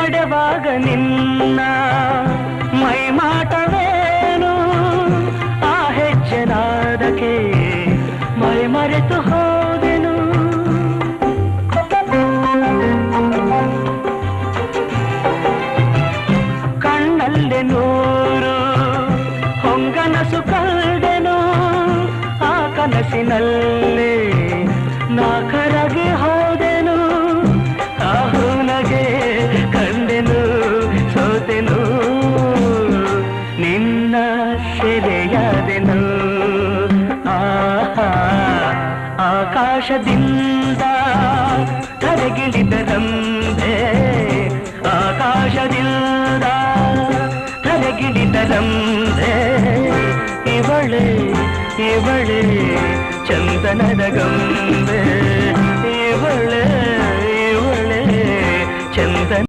ನಡೆವಾಗ ನಿನ್ನ ಮೈ ಮಾಟವೇನು ಆ ಹೆಜ್ಜೆನಾದಕ್ಕೆ ಮೈ ಮರೆತು ಹೋದೆನು? ಕಣ್ಣಲ್ಲಿ ನೂರು ಹೊಂಗನಸು ಕಂಡೆನು ಆ ಕನಸಿನಲ್ಲಿ ನಾ ಕರಗಿ ಇದೆಯದೆನು ಆಕಾಶದಿಂದ ಕರಗಿಳಿದರಂಬೆ ಆಕಾಶದಿಂದ ಕರಗಿಳಿದರಂಬೆ ಇವಳೆ ಇವಳೆ ಚಂದನದ ಗಂಬೆ ಇವಳೆ ಇವಳೆ ಚಂದನ